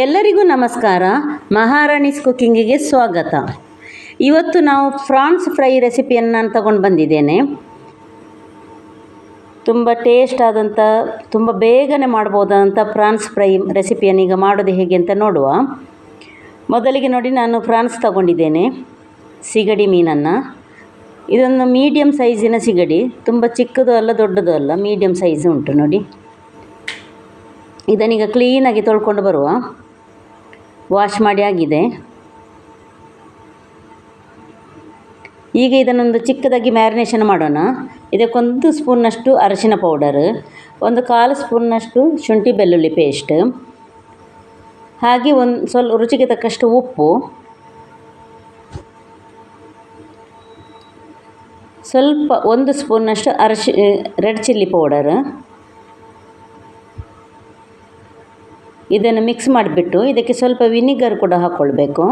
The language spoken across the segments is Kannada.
ಎಲ್ಲರಿಗೂ ನಮಸ್ಕಾರ. ಮಹಾರಾಣೀಸ್ ಕುಕ್ಕಿಂಗಿಗೆ ಸ್ವಾಗತ. ಇವತ್ತು ನಾವು ಫ್ರಾನ್ಸ್ ಫ್ರೈ ರೆಸಿಪಿಯನ್ನು ನಾನು ತಗೊಂಡು ಬಂದಿದ್ದೇನೆ. ತುಂಬ ಟೇಸ್ಟ್ ಆದಂಥ, ತುಂಬ ಬೇಗನೆ ಮಾಡ್ಬೋದಾದಂಥ ಫ್ರಾನ್ಸ್ ಫ್ರೈ ರೆಸಿಪಿಯನ್ನು ಈಗ ಮಾಡೋದು ಹೇಗೆ ಅಂತ ನೋಡುವ. ಮೊದಲಿಗೆ ನೋಡಿ, ನಾನು ಫ್ರಾನ್ಸ್ ತಗೊಂಡಿದ್ದೇನೆ, ಸಿಗಡಿ ಮೀನನ್ನು. ಇದೊಂದು ಮೀಡಿಯಮ್ ಸೈಜಿನ ಸಿಗಡಿ, ತುಂಬ ಚಿಕ್ಕದು ಅಲ್ಲ ದೊಡ್ಡದೂ ಅಲ್ಲ ಮೀಡಿಯಮ್ ಸೈಜ್ ಉಂಟು ನೋಡಿ. ಇದನ್ನೀಗ ಕ್ಲೀನಾಗಿ ತೊಳ್ಕೊಂಡು ಬರುವ. ವಾಶ್ ಮಾಡಿ ಆಗಿದೆ. ಈಗ ಇದನ್ನೊಂದು ಚಿಕ್ಕದಾಗಿ ಮ್ಯಾರಿನೇಷನ್ ಮಾಡೋಣ. ಇದಕ್ಕೊಂದು ಸ್ಪೂನ್ನಷ್ಟು ಅರಶಿನ ಪೌಡರ್ ಒಂದು ಕಾಲು ಸ್ಪೂನ್ನಷ್ಟು ಶುಂಠಿ ಬೆಳ್ಳುಳ್ಳಿ ಪೇಸ್ಟ್ ಹಾಗೆ ಒಂದು ಸ್ವಲ್ಪ ರುಚಿಗೆ ತಕ್ಕಷ್ಟು ಉಪ್ಪು, ಸ್ವಲ್ಪ ಒಂದು ಸ್ಪೂನ್ನಷ್ಟು ಅರಶಿ, ರೆಡ್ ಚಿಲ್ಲಿ ಪೌಡರ್ ಇದನ್ನು ಮಿಕ್ಸ್ ಮಾಡಿಬಿಟ್ಟು ಇದಕ್ಕೆ ಸ್ವಲ್ಪ ವಿನಿಗರ್ ಕೂಡ ಹಾಕ್ಕೊಳ್ಬೇಕು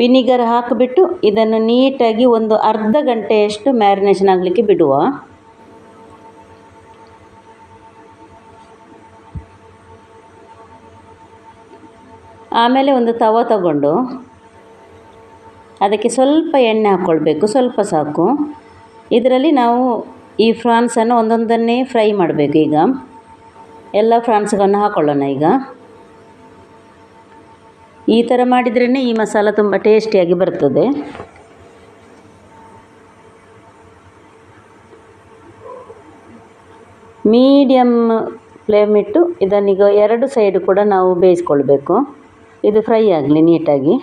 ವಿನಿಗರ್ ಹಾಕಿಬಿಟ್ಟು ಇದನ್ನು ನೀಟಾಗಿ ಒಂದು ಅರ್ಧ ಗಂಟೆಯಷ್ಟು ಮ್ಯಾರಿನೇಷನ್ ಆಗಲಿಕ್ಕೆ ಬಿಡುವ. ಆಮೇಲೆ ಒಂದು ತವ ತಗೊಂಡು ಅದಕ್ಕೆ ಸ್ವಲ್ಪ ಎಣ್ಣೆ ಹಾಕ್ಕೊಳ್ಬೇಕು ಸ್ವಲ್ಪ ಸಾಕು. ಇದರಲ್ಲಿ ನಾವು ಈ ಫ್ರಾನ್ಸನ್ನು ಒಂದೊಂದನ್ನೇ ಫ್ರೈ ಮಾಡಬೇಕು ಈಗ. ಎಲ್ಲ ಫ್ರಾನ್ಸ್ಗಳನ್ನು ಹಾಕ್ಕೊಳ್ಳೋಣ ಈಗ. ಈ ಥರ ಮಾಡಿದ್ರೇ ಈ ಮಸಾಲ ತುಂಬ ಟೇಸ್ಟಿಯಾಗಿ ಬರ್ತದೆ. ಮೀಡಿಯಮ್ ಫ್ಲೇಮ್ ಇಟ್ಟು ಇದನ್ನೀಗ ಎರಡು ಸೈಡು ಕೂಡ ನಾವು ಬೇಯಿಸ್ಕೊಳ್ಬೇಕು. ಇದು ಫ್ರೈ ಆಗಲಿ ನೀಟಾಗಿ.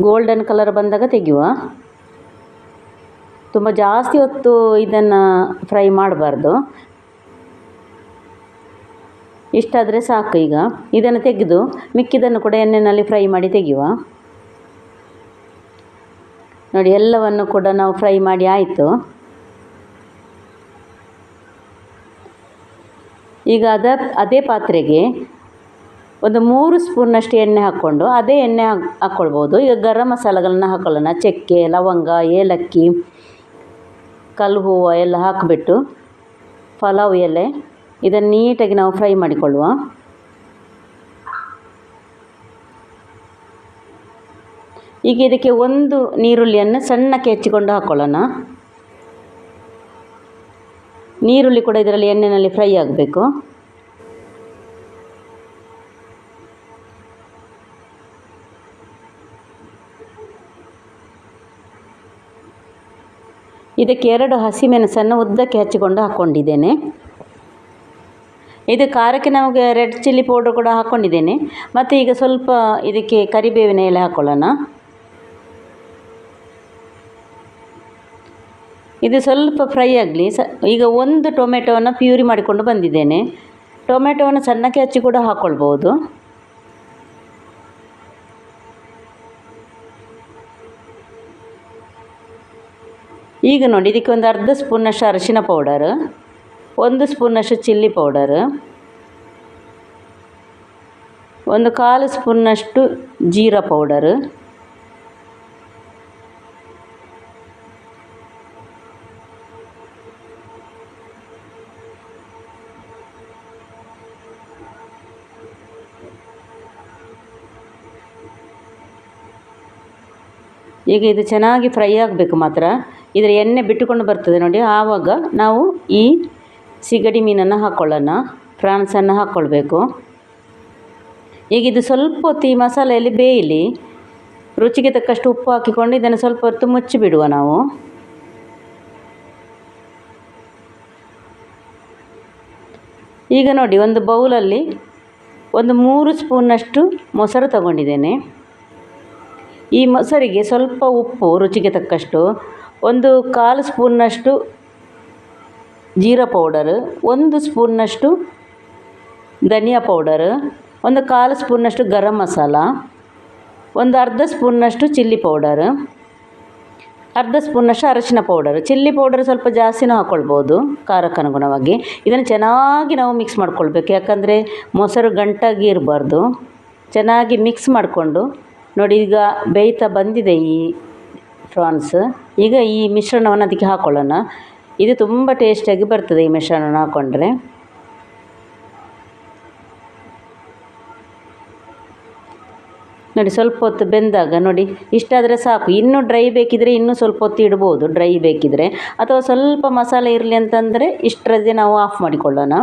ಗೋಲ್ಡನ್ ಕಲರ್ ಬಂದಾಗ ತೆಗೆಯುವ. ತುಂಬ ಜಾಸ್ತಿ ಹೊತ್ತು ಇದನ್ನು ಫ್ರೈ ಮಾಡಬಾರ್ದು. ಇಷ್ಟಾದರೆ ಸಾಕು ಈಗ. ಇದನ್ನು ತೆಗೆದು ಮಿಕ್ಕಿದನ್ನು ಕೂಡ ಎಣ್ಣೆಯಲ್ಲಿ ಫ್ರೈ ಮಾಡಿ ತೆಗೆಯುವ. ನೋಡಿ, ಎಲ್ಲವನ್ನು ಕೂಡ ನಾವು ಫ್ರೈ ಮಾಡಿ ಆಯಿತು. ಈಗ ಅದ, ಅದೇ ಪಾತ್ರೆಗೆ ಒಂದು ಮೂರು ಸ್ಪೂನ್ನಷ್ಟು ಎಣ್ಣೆ ಹಾಕ್ಕೊಂಡು ಅದೇ ಎಣ್ಣೆ ಹಾಕ್, ಹಾಕ್ಕೊಳ್ಬೋದು. ಈಗ ಗರಂ ಮಸಾಲೆಗಳನ್ನ ಹಾಕ್ಕೊಳ್ಳೋಣ ಚಕ್ಕೆ, ಲವಂಗ, ಏಲಕ್ಕಿ, ಕಲ್ಲು ಹೂವು ಎಲ್ಲ ಹಾಕಿಬಿಟ್ಟು ಪಲಾವ್ ಎಲೆ ಇದನ್ನು ನೀಟಾಗಿ ನಾವು ಫ್ರೈ ಮಾಡಿಕೊಳ್ಳುವ. ಈಗ ಇದಕ್ಕೆ ಒಂದು ನೀರುಳ್ಳಿಯನ್ನು ಸಣ್ಣಕ್ಕೆ ಹೆಚ್ಚಿಕೊಂಡು ಹಾಕ್ಕೊಳ್ಳೋಣ ನೀರುಳ್ಳಿ ಕೂಡ ಇದರಲ್ಲಿ ಎಣ್ಣೆಯಲ್ಲಿ ಫ್ರೈ ಆಗಬೇಕು. ಇದಕ್ಕೆ ಎರಡು ಹಸಿಮೆಣಸನ್ನು ಉದ್ದಕ್ಕೆ ಹಚ್ಚಿಕೊಂಡು ಹಾಕ್ಕೊಂಡಿದ್ದೇನೆ. ಇದು ಖಾರಕ್ಕೆ ನಮಗೆ ರೆಡ್ ಚಿಲ್ಲಿ ಪೌಡ್ರ್ ಕೂಡ ಹಾಕ್ಕೊಂಡಿದ್ದೇನೆ. ಮತ್ತು ಈಗ ಸ್ವಲ್ಪ ಇದಕ್ಕೆ ಕರಿಬೇವಿನ ಎಲೆ ಹಾಕ್ಕೊಳ್ಳೋಣ ಇದು ಸ್ವಲ್ಪ ಫ್ರೈ ಆಗಲಿ, ಸ ಈಗ ಒಂದು ಟೊಮೆಟೊವನ್ನು ಪ್ಯೂರಿ ಮಾಡಿಕೊಂಡು ಬಂದಿದ್ದೇನೆ. ಟೊಮೆಟೊವನ್ನು ಸಣ್ಣಕ್ಕೆ ಹಚ್ಚಿ ಕೂಡ ಹಾಕ್ಕೊಳ್ಬೋದು ಈಗ ನೋಡಿ, ಇದಕ್ಕೆ ಒಂದು ಅರ್ಧ ಸ್ಪೂನಷ್ಟು ಅರಿಶಿನ ಪೌಡರ್ ಒಂದು ಸ್ಪೂನಷ್ಟು ಚಿಲ್ಲಿ ಪೌಡರ್ ಒಂದು ಕಾಲು ಸ್ಪೂನ್ನಷ್ಟು ಜೀರಾ ಪೌಡರ್ ಈಗ ಇದು ಚೆನ್ನಾಗಿ ಫ್ರೈ ಆಗಬೇಕು ಮಾತ್ರ. ಇದರ ಎಣ್ಣೆ ಬಿಟ್ಟುಕೊಂಡು ಬರ್ತದೆ ನೋಡಿ, ಆವಾಗ ನಾವು ಈ ಸಿಗಡಿ ಮೀನನ್ನು ಹಾಕ್ಕೊಳ್ಳೋಣ ಪ್ರಾನ್ಸನ್ನು ಹಾಕ್ಕೊಳ್ಬೇಕು ಈಗ ಇದು ಸ್ವಲ್ಪ ಹೊತ್ತು ಈ ಮಸಾಲೆಯಲ್ಲಿ ಬೇಯಲಿ. ರುಚಿಗೆ ತಕ್ಕಷ್ಟು ಉಪ್ಪು ಹಾಕಿಕೊಂಡು ಇದನ್ನು ಸ್ವಲ್ಪ ಹೊತ್ತು ಮುಚ್ಚಿಬಿಡುವ ನಾವು. ಈಗ ನೋಡಿ, ಒಂದು ಬೌಲಲ್ಲಿ ಒಂದು ಮೂರು ಸ್ಪೂನ್ನಷ್ಟು ಮೊಸರು ತಗೊಂಡಿದ್ದೇನೆ. ಈ ಮೊಸರಿಗೆ ಸ್ವಲ್ಪ ಉಪ್ಪು ರುಚಿಗೆ ತಕ್ಕಷ್ಟು. ಒಂದು ಕಾಲು ಸ್ಪೂನ್ನಷ್ಟು ಜೀರಾ ಪೌಡರ್, ಒಂದು ಸ್ಪೂನ್ನಷ್ಟು ಧನಿಯಾ ಪೌಡರ್, ಒಂದು ಕಾಲು ಸ್ಪೂನ್ನಷ್ಟು ಗರಂ ಮಸಾಲ, ಒಂದು ಅರ್ಧ ಸ್ಪೂನ್ನಷ್ಟು ಚಿಲ್ಲಿ ಪೌಡರ್, ಅರ್ಧ ಸ್ಪೂನ್ನಷ್ಟು ಅರಶಿನ ಪೌಡರ್. ಚಿಲ್ಲಿ ಪೌಡರ್ ಸ್ವಲ್ಪ ಜಾಸ್ತಿನೂ ಹಾಕ್ಕೊಳ್ಬೋದು ಖಾರಕ್ಕೆ ಅನುಗುಣವಾಗಿ ಇದನ್ನು ಚೆನ್ನಾಗಿ ನಾವು ಮಿಕ್ಸ್ ಮಾಡ್ಕೊಳ್ಬೇಕು. ಯಾಕಂದರೆ ಮೊಸರು ಗಂಟಾಗಿ ಇರಬಾರ್ದು. ಚೆನ್ನಾಗಿ ಮಿಕ್ಸ್ ಮಾಡಿಕೊಂಡು ನೋಡಿ, ಈಗ ಬೇಯ್ತಾ ಬಂದಿದೆ ಈ ಪ್ರಾನ್ಸ್ ಈಗ ಈ ಮಿಶ್ರಣವನ್ನು ಅದಕ್ಕೆ ಹಾಕೊಳ್ಳೋಣ. ಇದು ತುಂಬ ಟೇಸ್ಟಿಯಾಗಿ ಬರ್ತದೆ ಈ ಮಿಶ್ರಣ ಹಾಕ್ಕೊಂಡ್ರೆ ನೋಡಿ ಸ್ವಲ್ಪ ಹೊತ್ತು ಬೆಂದಾಗ ನೋಡಿ, ಇಷ್ಟಾದರೆ ಸಾಕು. ಇನ್ನೂ ಡ್ರೈ ಬೇಕಿದ್ರೆ ಇನ್ನೂ ಸ್ವಲ್ಪ ಹೊತ್ತು ಇಡ್ಬೋದು ಡ್ರೈ ಬೇಕಿದ್ರೆ. ಅಥವಾ ಸ್ವಲ್ಪ ಮಸಾಲೆ ಇರಲಿ ಅಂತಂದರೆ ಇಷ್ಟರದ್ದೇ ನಾವು ಆಫ್ ಮಾಡಿಕೊಳ್ಳೋಣ.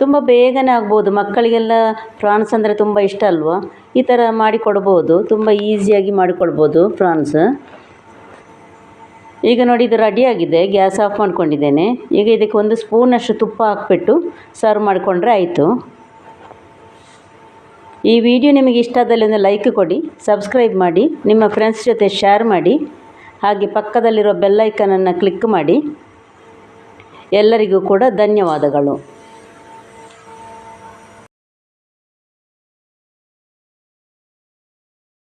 ತುಂಬ ಬೇಗನೆ ಆಗ್ಬೋದು. ಮಕ್ಕಳಿಗೆಲ್ಲ ಪ್ರಾನ್ಸ್ ಅಂದರೆ ತುಂಬ ಇಷ್ಟ ಅಲ್ವಾ? ಈ ಥರ ಮಾಡಿಕೊಡ್ಬೋದು. ತುಂಬ ಈಸಿಯಾಗಿ ಮಾಡಿಕೊಡ್ಬೋದು ಪ್ರಾನ್ಸ್ ಈಗ ನೋಡಿ, ಇದು ರೆಡಿಯಾಗಿದೆ ಗ್ಯಾಸ್ ಆಫ್ ಮಾಡ್ಕೊಂಡಿದ್ದೇನೆ. ಈಗ ಇದಕ್ಕೆ ಒಂದು ಸ್ಪೂನಷ್ಟು ತುಪ್ಪ ಹಾಕ್ಬಿಟ್ಟು ಸರ್ವ್ ಮಾಡಿಕೊಂಡ್ರೆ ಆಯಿತು. ಈ ವಿಡಿಯೋ ನಿಮಗೆ ಇಷ್ಟ ಆದಲ್ಲಿ ಒಂದು ಲೈಕ್ ಕೊಡಿ ಸಬ್ಸ್ಕ್ರೈಬ್ ಮಾಡಿ, ನಿಮ್ಮ ಫ್ರೆಂಡ್ಸ್ ಜೊತೆ ಶೇರ್ ಮಾಡಿ, ಹಾಗೆ ಪಕ್ಕದಲ್ಲಿರೋ ಬೆಲ್ಲೈಕನನ್ನು ಕ್ಲಿಕ್ ಮಾಡಿ. ಎಲ್ಲರಿಗೂ ಕೂಡ ಧನ್ಯವಾದಗಳು.